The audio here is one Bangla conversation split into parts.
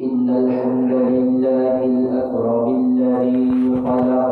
إن الحمد لله الأكرم الذي خلق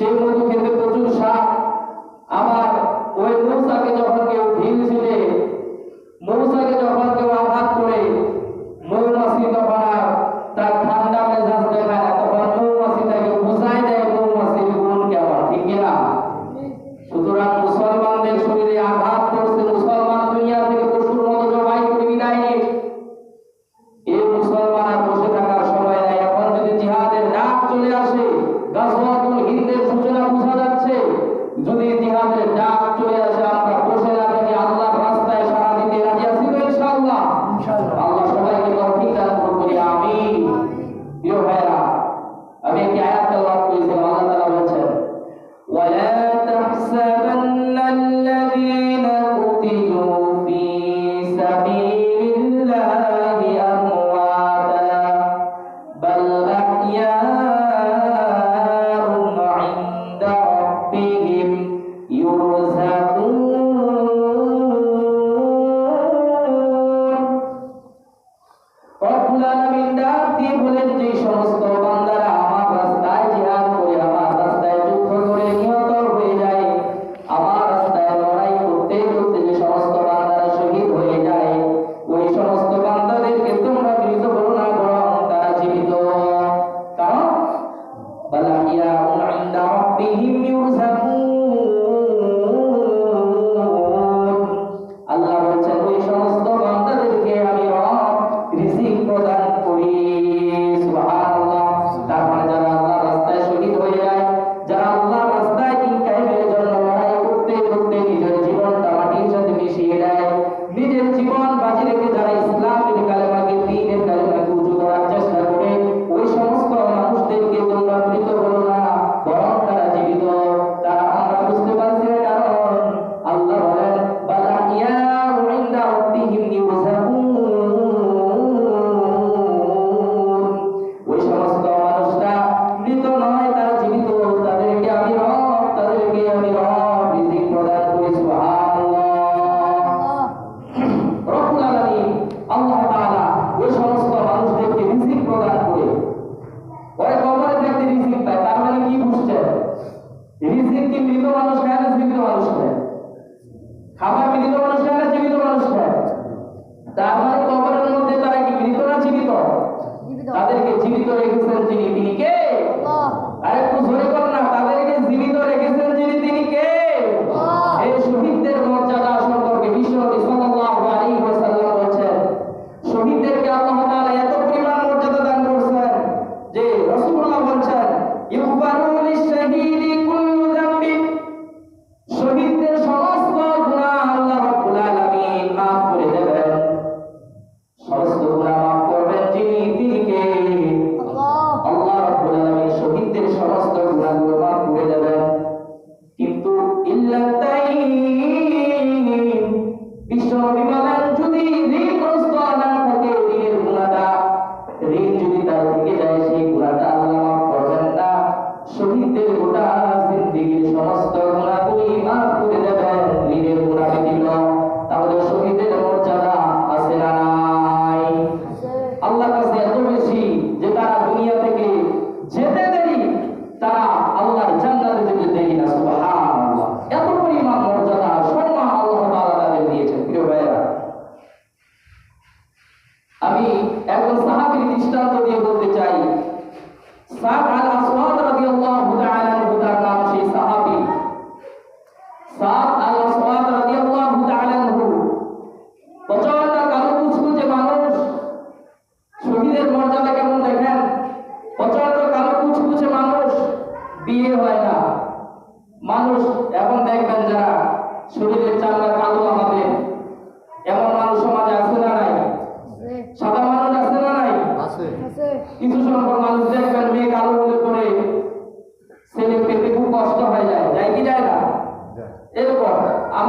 chegando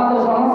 আমাদের সমাজটা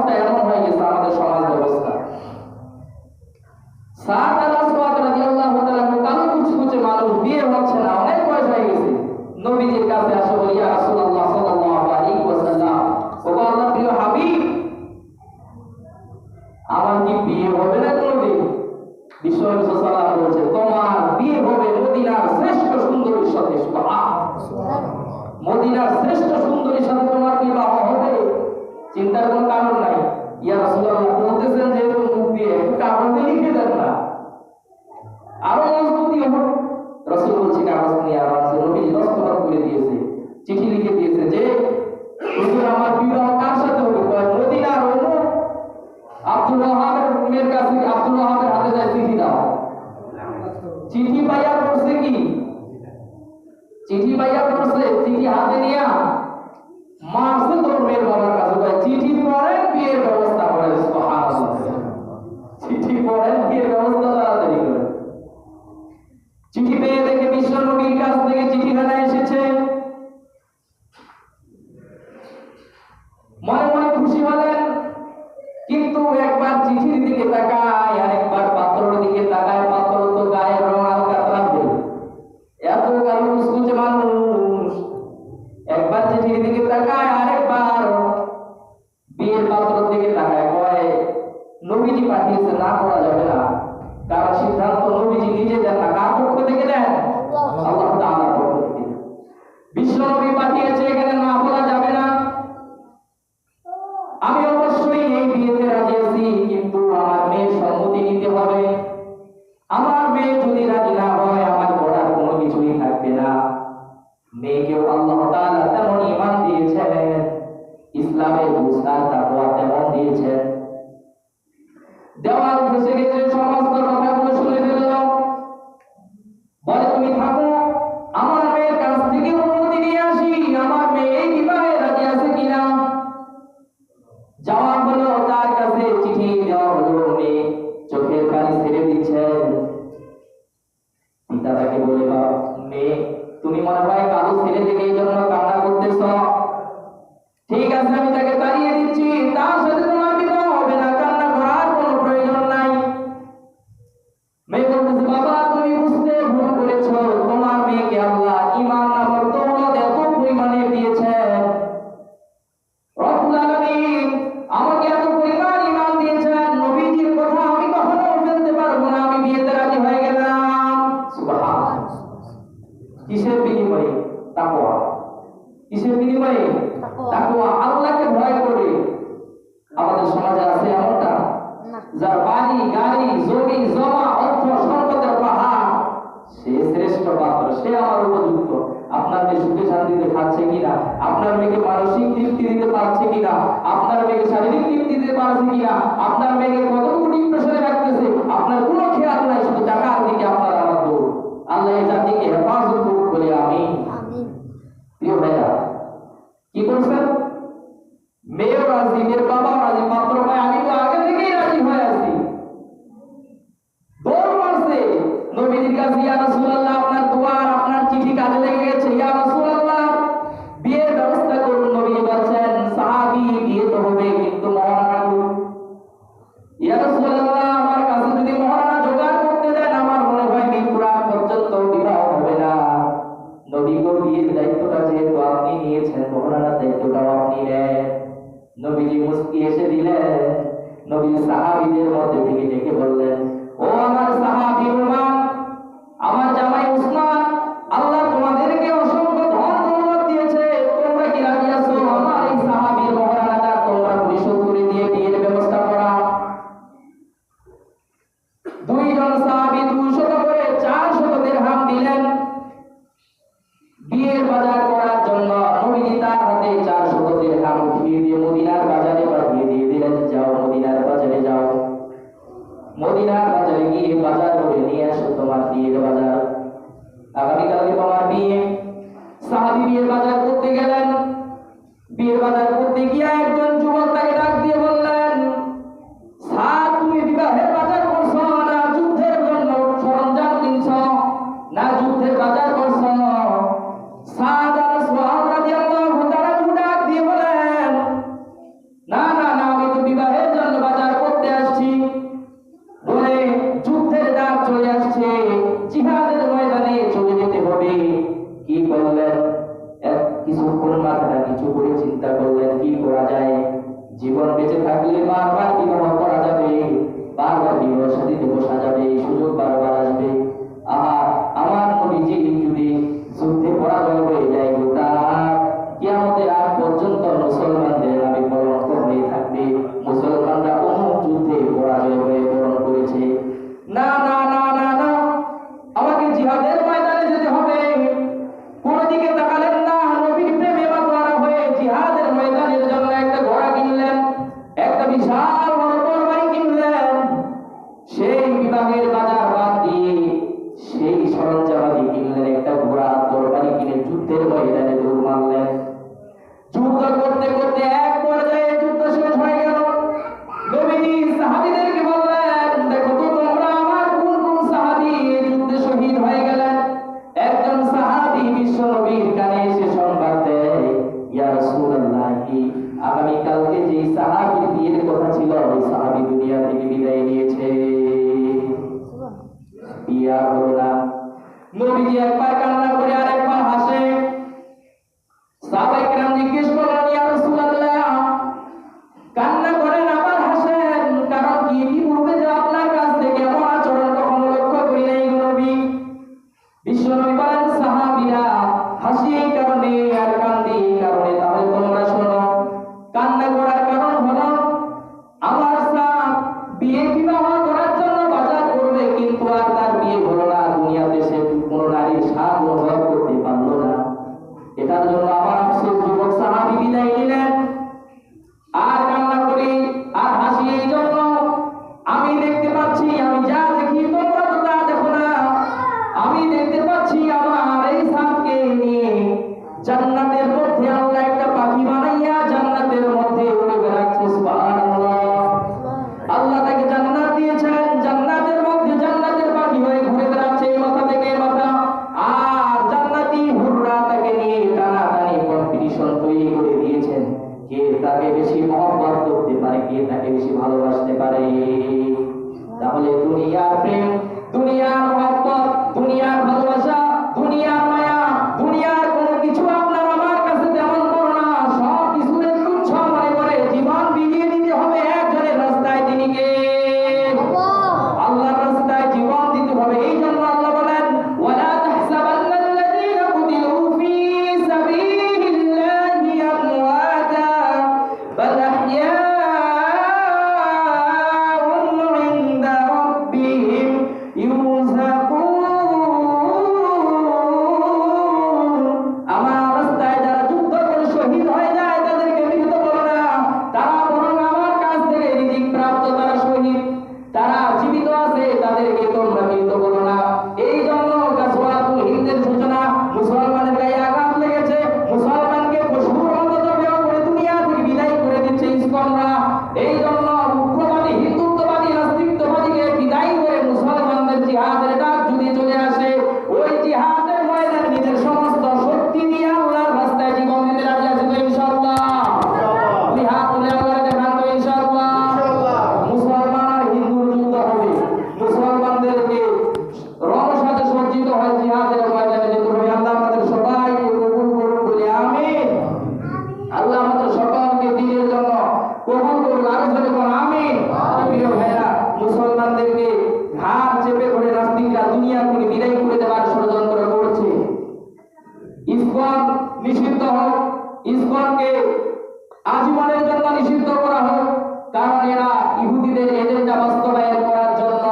নবীজি পাঠিয়েছে না করা যাবে না কারণ সিদ্ধান্ত নবীজি নিজে দেন না কার বাড়ি গাড়ি জমি জমা অর্থ সম্পদের পাহাড়। সে শ্রেষ্ঠ পাত্র সে আমার উপযুক্ত। আপনার মেয়ে সুখে শান্তিতে খাচ্ছে কিনা? আপনার মেয়েকে মানসিক তৃপ্তি দিতে পারছে কিনা? আপনার মেয়েকে শারীরিক তৃপ্তি দিতে পারছে কিনা? আপনার মেয়েকে কতটুকু ডিপ্রেশনে রাখতেছে? আপনার খেয়াল নাই শুধু টাকার দিকে আপনার আমার দৌড় আল্লাহ হেফাজত করুক বলে আমি প্রিয় ভাইয়া কি করছেন? মেয়ে রাজি মেয়ের রাজি মাত্র ভাই আমি তো we was ইস্কন নিষিদ্ধ হোক, ইস্কনকে আজীবনের জন্য নিষিদ্ধ করা হয় কারণ এরা ইহুদিদের এজেন্ডা বাস্তবায়ন করার জন্য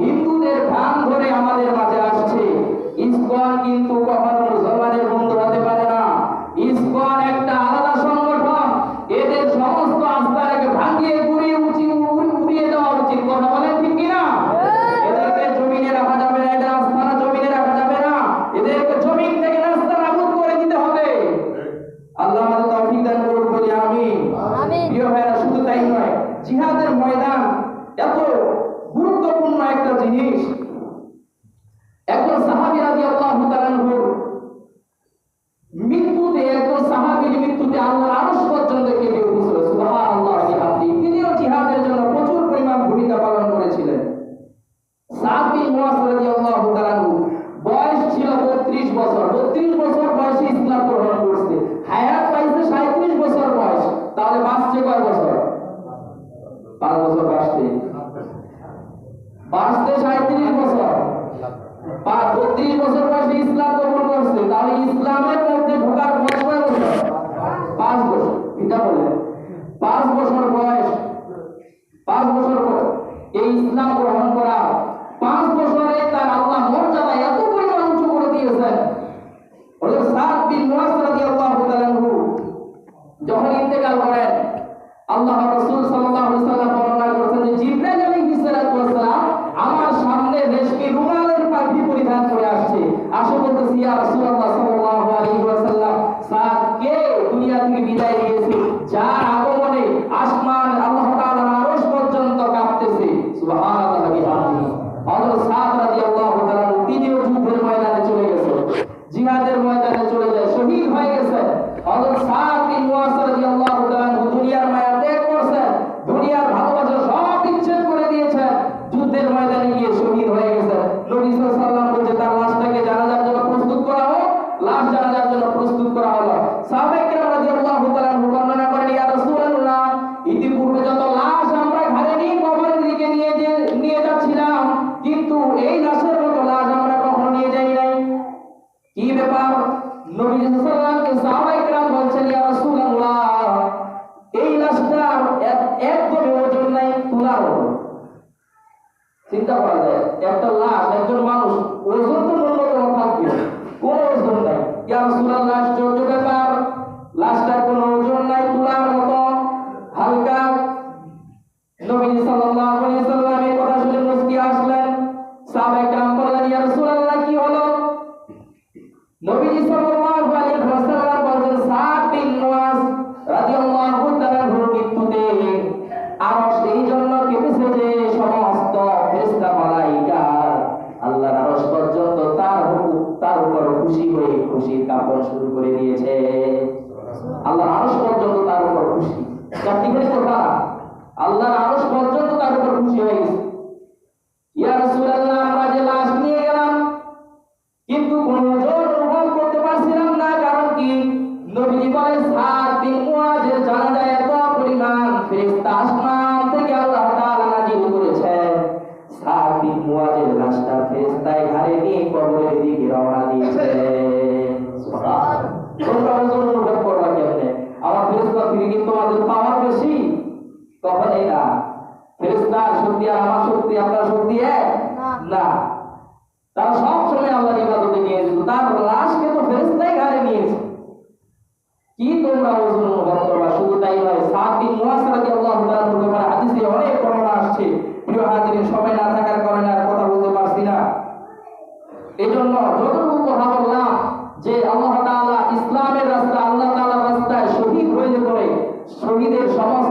হিন্দুদের ভান ধরে আমাদের মাঝে আসছে। ইস্কন কিন্তু কখনো स्वाभाविक থেকে কি তোমাদের পাওয়ার বেশি। কখনোই না। ফেরেশতার শক্তি আর আমার শক্তি আপনার শক্তি এক? না। তারা সব সময় আল্লাহর ইবাদতে নিয়ে যেত। তার লাশকে তো ফেরেশতাই ঘাড়ে নিয়েছে। কি তোমরা ওজন অনুভব করবা? শুধু তাই নয় সাত দিন মুয়াসা রাদিয়াল্লাহু তাআলার ব্যাপারে হাদিসে অনেক বর্ণনা আসছে। প্রিয় হাজিরিন সময় না থাকার কারণে আর কথা বলতে পারছি না। এজন্য যতটুকু কথা বললাম যে আল্লাহ তাআলা ইসলামের রাস্তা শহীদের সমস্ত